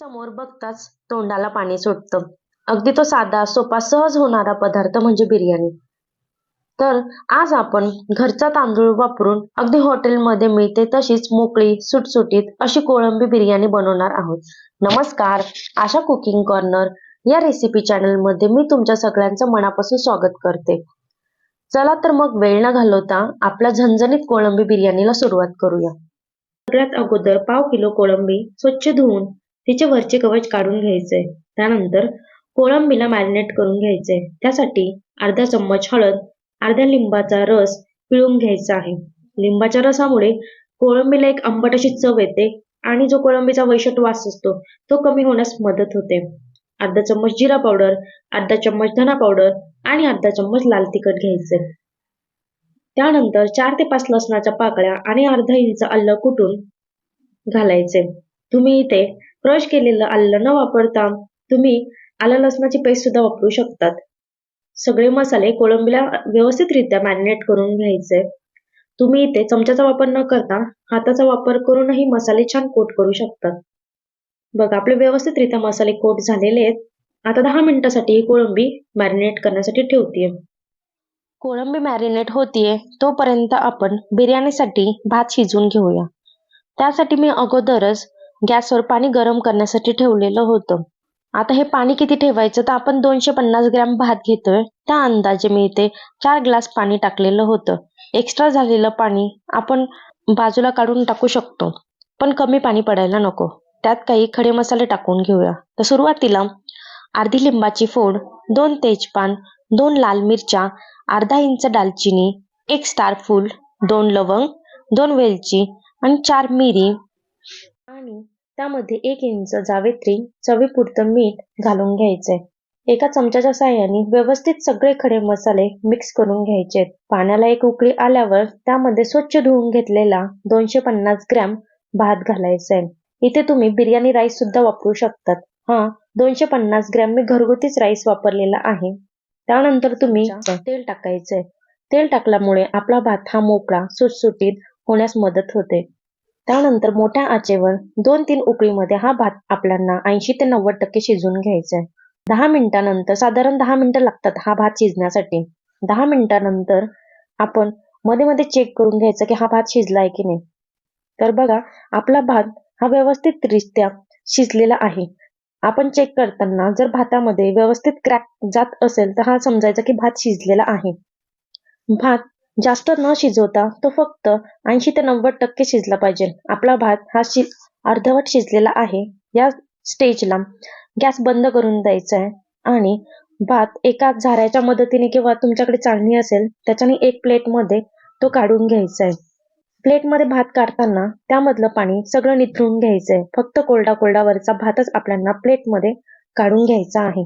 समोर बघताच तोंडाला पाणी सुटतं. अगदी तो साधा सोपा सहज होणारा पदार्थ म्हणजे बिर्याणी. तर आज आपण घरचा तांदूळ वापरून अगदी हॉटेलमध्ये मिळते तशीच मोकळी सुटसुटीत अशी कोळंबी बिर्याणी बनवणार आहोत. नमस्कार आशा कुकिंग कॉर्नर या रेसिपी चॅनलमध्ये मी तुमच्या सगळ्यांचं मनापासून स्वागत करते. चला तर मग वेळ न घालवता आपल्या झणझणीत कोळंबी बिर्याणीला सुरुवात करूया. सगळ्यात अगोदर पाव किलो कोळंबी स्वच्छ धुवून तिचे वरचे कवच काढून घ्यायचे. त्यानंतर कोळंबीला मॅरिनेट करून घ्यायचे. त्यासाठी अर्धा चम्मच हळद अर्ध्या लिंबाचा रस पिळून घ्यायचा आहे. लिंबाच्या रसामुळे कोळंबीला एक आंबट अशी चव येते आणि जो कोळंबीचा वैशट वास असतो तो कमी होण्यास मदत होते. अर्धा चम्मच जिरा पावडर अर्धा चम्मच धना पावडर आणि अर्धा चम्मच लाल तिखट घ्यायचे. त्यानंतर चार ते पाच लसणाच्या पाकळ्या आणि अर्धा इंच अल्ल कुटून घालायचे. तुम्ही इथे क्रश केलेलं आलं न वापरता तुम्ही आलं लसणाची पेस्ट सुद्धा वापरू शकतात. सगळे मसाले कोळंबीला व्यवस्थितरित्या मॅरिनेट करून घ्यायचे. तुम्ही इथे चमच्याचा वापर न करता हाताचा वापर करूनही मसाले छान कोट करू शकतात बघा आपले व्यवस्थितरित्या मसाले कोट झालेले आहेत. आता दहा मिनिटासाठी ही कोळंबी मॅरिनेट करण्यासाठी ठेवतीये. कोळंबी मॅरिनेट होतीये तोपर्यंत आपण बिर्याणीसाठी भात शिजवून घेऊया. त्यासाठी मी अगोदरच गॅसवर पाणी गरम करण्यासाठी ठेवलेलं होतं. आता हे पाणी किती ठेवायचं? तर आपण दोनशे पन्नास ग्रॅम भात घेतोय. त्या अंदाजे मी इथे चार ग्लास पाणी टाकलेलं होतं. एक्स्ट्रा झालेलं पाणी आपण बाजूला काढून टाकू शकतो. पण कमी पाणी पडायला नको. त्यात काही खडे मसाले टाकून घेऊया. तर सुरुवातीला अर्धी लिंबाची फोड दोन तेजपान दोन लाल मिरच्या अर्धा इंच दालचिनी एक स्टार फूल दोन लवंग दोन वेलची आणि चार मिरी आणि त्यामध्ये एक इंच जावेत्री चवीपुरतं मीठ घालून घ्यायचंय एका चमच्याच्या साह्याने व्यवस्थित सगळे खडे मसाले मिक्स करून घ्यायचे. पाण्याला एक उकळी आल्यावर त्यामध्ये स्वच्छ धुवून घेतलेला दोनशे पन्नास ग्रॅम भात घालायचा. आहे इथे तुम्ही बिर्याणी राईस सुद्धा वापरू शकतात. हा दोनशे पन्नास ग्रॅम मी घरगुतीच राईस वापरलेला आहे. त्यानंतर तुम्ही तेल टाकायचंय तेल टाकल्यामुळे आपला भात हा मोकळा सुटसुटीत होण्यास मदत होते. त्यानंतर मोठ्या आचेवर दोन तीन उकळीमध्ये हा भात आपल्याला ऐंशी ते नव्वद टक्के शिजवून घ्यायचा आहे दहा मिनिटानंतर साधारण दहा मिनिटं लागतात हा भात शिजण्यासाठी. दहा मिनिटानंतर आपण मध्ये मध्ये चेक करून घ्यायचं की हा भात शिजलाय की नाही. तर बघा आपला भात हा व्यवस्थितरित्या शिजलेला आहे. आपण चेक करताना जर भातामध्ये व्यवस्थित क्रॅक जात असेल तर हा समजायचा की भात शिजलेला आहे. भात जास्त न शिजवता तो फक्त ऐंशी ते नव्वद टक्के शिजला पाहिजे. आपला भात हा शि अर्धवट शिजलेला आहे. या स्टेजला गॅस बंद करून द्यायचा आहे. आणि भात एका झाऱ्याच्या मदतीने किंवा तुमच्याकडे चाळणी असेल त्याच्याने एक प्लेटमध्ये तो काढून घ्यायचा आहे. प्लेटमध्ये भात काढताना त्यामधलं पाणी सगळं निथळून घ्यायचंय फक्त कोरडा कोरडावरचा भातच आपल्याला प्लेटमध्ये काढून घ्यायचा आहे.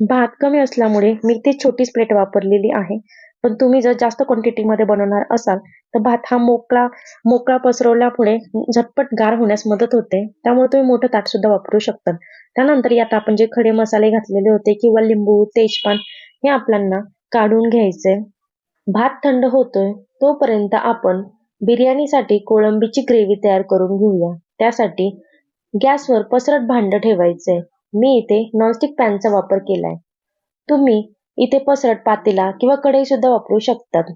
भात कमी असल्यामुळे मी ती छोटीच प्लेट वापरलेली आहे. पण तुम्ही जर जास्त क्वांटिटीमध्ये बनवणार असाल तर भात हा मोकळा मोकळा पसरवल्यामुळे झटपट गार होण्यास मदत होते. त्यामुळे तुम्ही मोठं ताट सुद्धा वापरू शकता. त्यानंतर यात आपण जे खडे मसाले घातलेले होते किंवा लिंबू तेजपान हे आपल्याला काढून घ्यायचे. भात थंड होतोय तोपर्यंत आपण बिर्याणीसाठी कोळंबीची ग्रेव्ही तयार करून घेऊया. त्यासाठी गॅसवर पसरट भांड ठेवायचे. मी इथे नॉनस्टिक पॅनचा वापर केलाय. तुम्ही इथे पसरट पातेला किंवा कढई सुद्धा वापरू शकतात.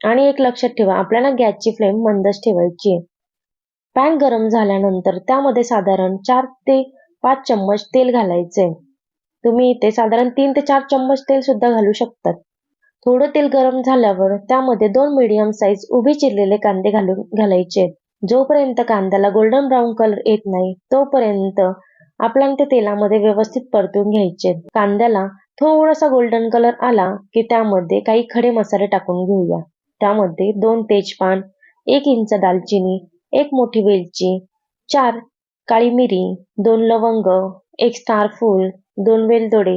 आणि एक लक्षात ठेवा आपल्याला गॅसची फ्लेम मंदच ठेवायची आहे. पॅन गरम झाल्यानंतर त्यामध्ये साधारण चार ते पाच चम्मच तेल घालायचे तुम्ही इथे साधारण तीन ते चार चम्मच तेल सुद्धा घालू शकतात. थोडं तेल गरम झाल्यावर त्यामध्ये दोन मीडियम साईज उभे चिरलेले कांदे घालून घालायचे जोपर्यंत कांद्याला गोल्डन ब्राऊन कलर येत नाही तोपर्यंत आपल्याला ते तेलामध्ये व्यवस्थित परतून घ्यायचे कांद्याला थोडासा गोल्डन कलर आला की त्यामध्ये काही खडे मसाले टाकून घेऊया. त्यामध्ये दोन तेजपान एक इंच दालचिनी एक मोठी वेलची चार काळी मिरी दोन लवंग एक स्टार फूल दोन वेलदोडे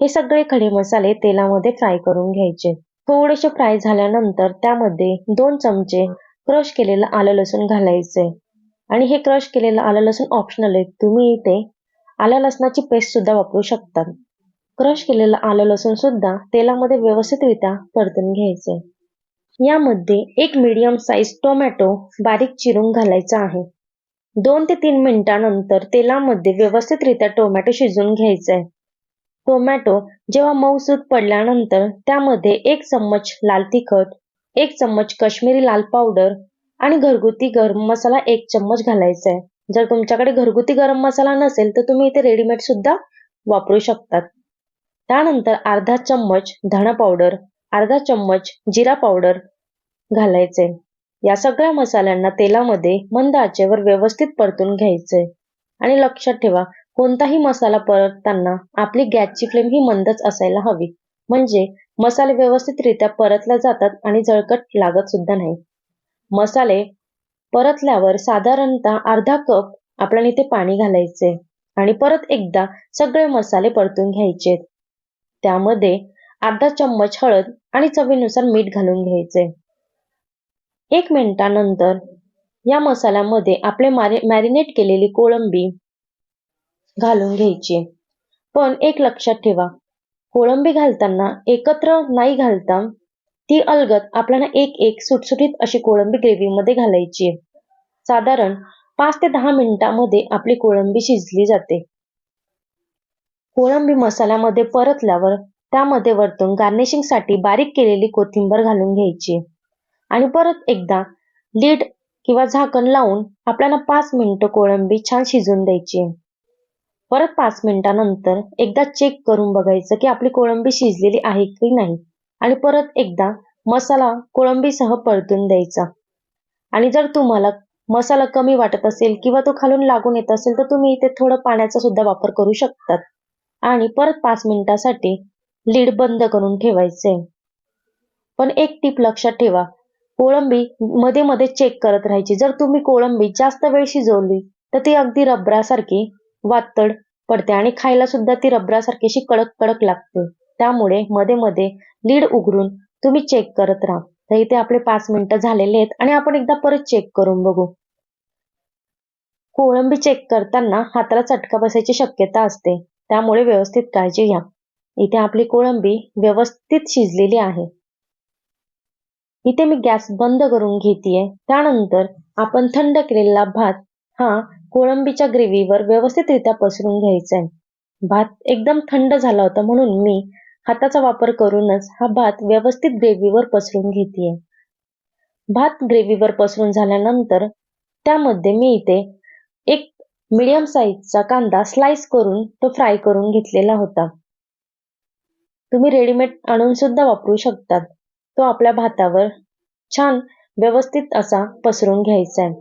हे सगळे खडे मसाले तेलामध्ये फ्राय करून घ्यायचे. थोडेसे फ्राय झाल्यानंतर त्यामध्ये दोन चमचे क्रश केलेलं आलं लसूण घालायचे. आणि हे क्रश केलेलं आलं लसूण ऑप्शनल आहे. तुम्ही इथे आलं लसणाची पेस्ट सुद्धा वापरू शकता. क्रश केलेलं आलं लसूण सुद्धा तेलामध्ये व्यवस्थितरित्या परतून घ्यायचे. यामध्ये एक मीडियम साईज टोमॅटो बारीक चिरून घालायचा आहे. दोन ते तीन मिनिटांनंतर तेलामध्ये व्यवस्थितरित्या टोमॅटो शिजवून घ्यायचा आहे टोमॅटो जेव्हा मऊसूत पडल्यानंतर त्यामध्ये एक चम्मच लाल तिखट एक चम्मच काश्मीरी लाल पावडर आणि घरगुती गरम मसाला एक चम्मच घालायचा आहे जर तुमच्याकडे घरगुती गरम मसाला नसेल तर तुम्ही इथे रेडीमेड सुद्धा वापरू शकतात. त्यानंतर अर्धा चम्मच धणा पावडर अर्धा चम्मच जिरा पावडर घालायचे. या सगळ्या मसाल्यांना तेलामध्ये मंद आचेवर व्यवस्थित परतून घ्यायचे. आणि लक्षात ठेवा कोणताही मसाला परतताना आपली गॅसची फ्लेम ही मंदच असायला हवी. म्हणजे मसाले व्यवस्थितरित्या परतल्या जातात आणि जळकट लागत सुद्धा नाही. मसाले परतल्यावर साधारणतः अर्धा कप आपल्याला इथे पाणी घालायचे. आणि परत एकदा सगळे मसाले परतून घ्यायचे त्यामध्ये अर्धा चम्मच हळद आणि चवीनुसार मीठ घालून घ्यायचे. एक मिनिटानंतर या मसाल्यामध्ये आपले मॅरिनेट केलेली कोळंबी घालून घ्यायची. पण एक लक्षात ठेवा कोळंबी घालताना एकत्र नाही घालता ती अलगद आपल्याला एक एक सुटसुटीत अशी कोळंबी ग्रेव्हीमध्ये घालायची. साधारण पाच ते दहा मिनिटांमध्ये आपली कोळंबी शिजली जाते. कोळंबी मसाल्यामध्ये परतल्यावर त्यामध्ये वरतून गार्निशिंगसाठी बारीक केलेली कोथिंबर घालून घ्यायची. आणि परत एकदा लीड किंवा झाकण लावून आपल्याला पाच मिनिटं कोळंबी छान शिजून द्यायची. परत पाच मिनिटानंतर एकदा चेक करून बघायचं की आपली कोळंबी शिजलेली आहे की नाही. आणि परत एकदा मसाला कोळंबीसह परतून द्यायचा. आणि जर तुम्हाला मसाला कमी वाटत असेल किंवा तो खालून लागून येत असेल तर तुम्ही इथे थोडं पाण्याचा सुद्धा वापर करू शकतात. आणि परत पाच मिनिटासाठी लीड बंद करून ठेवायचे. पण एक टीप लक्षात ठेवा कोळंबी मध्ये मध्ये चेक करत राहायची. जर तुम्ही कोळंबी जास्त वेळ शिजवली तर ती अगदी रबरासारखी वातड पडते आणि खायला सुद्धा ती रबरासारखी अशी कडक कडक लागते. त्यामुळे मध्ये मध्ये लीड उघडून तुम्ही चेक करत राहा. तर इथे आपले पाच मिनिटं झालेले आहेत आणि आपण एकदा परत चेक करून बघू. कोळंबी चेक करताना हाताला चटका बसायची शक्यता असते. त्यामुळे व्यवस्थित काळजी घ्या. इथे आपली कोळंबी व्यवस्थित शिजलेली आहे. इथे मी गॅस बंद करून घेतेय. त्यानंतर आपण थंड केलेला भात हा कोळंबीच्या ग्रेव्हीवर व्यवस्थितरित्या पसरून घ्यायचा आहे भात एकदम थंड झाला होता म्हणून मी हाताचा वापर करूनच हा भात व्यवस्थित ग्रेव्हीवर पसरून घेतेय. भात ग्रेव्हीवर पसरून झाल्यानंतर त्यामध्ये मी इथे एक मीडियम साईजचा कांदा स्लाइस करून तो फ्राय करून घेतलेला होता. तुम्ही रेडीमेड आणून सुद्धा वापरू शकतात. तो आपल्या भातावर छान व्यवस्थित असा पसरून घ्यायचा आहे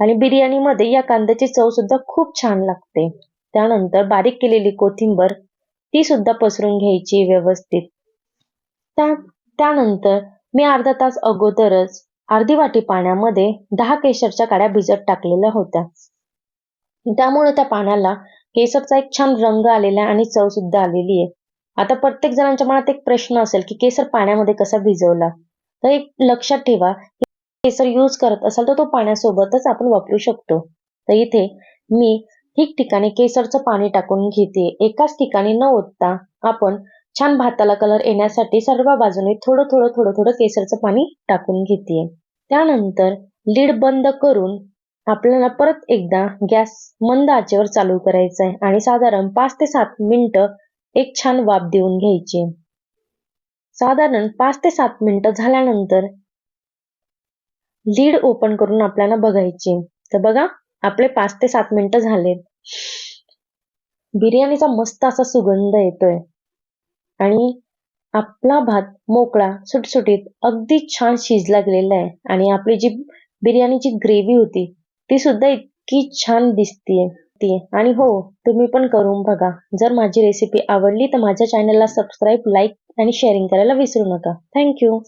आणि बिर्याणीमध्ये या कांद्याची चव सुद्धा खूप छान लागते. त्यानंतर बारीक केलेली कोथिंबर ती सुद्धा पसरून घ्यायची व्यवस्थित. त्या त्यानंतर मी अर्धा तास अगोदरच अर्धी वाटी पाण्यामध्ये दहा केशरच्या काड्या भिजत टाकलेल्या होत्या. त्यामुळे त्या पाण्याला केसरचा एक छान रंग आलेला आहे आणि चव सुद्धा आलेली आहे. आता प्रत्येक जणांच्या मनात एक प्रश्न असेल की केसर पाण्यामध्ये कसा भिजवला? तर एक लक्षात ठेवा केसर यूज करत असाल तर तो पाण्यासोबतच आपण वापरू शकतो. तर इथे मी ठिकठिकाणी केसरचं पाणी टाकून घेते. एकाच ठिकाणी न ओतता आपण छान भाताला कलर येण्यासाठी सर्व बाजूने थोडं थोडं थोडं थोडं केसरचं पाणी टाकून घेते. त्यानंतर लीड बंद करून आपल्याला परत एकदा गॅस मंद आचेवर चालू करायचा आहे आणि साधारण पाच ते सात मिनटं एक छान वाफ देऊन घ्यायची. साधारण पाच ते सात मिनिटं झाल्यानंतर लीड ओपन करून आपल्याला बघायची. तर बघा आपले पाच ते सात मिनिटं झालेत. बिर्याणीचा मस्त असा सुगंध येतोय. आणि आपला भात मोकळा सुटसुटीत अगदी छान शिजला गेलेला आहे. आणि आपली जी बिर्याणीची ग्रेव्ही होती ती सुद्धा इतकी छान दिसतीये. ती आणि हो तुम्ही पण करून बघा. जर माझी रेसिपी आवडली तर माझ्या चॅनलला सबस्क्राईब लाईक आणि शेअरिंग करायला विसरू नका. थँक्यू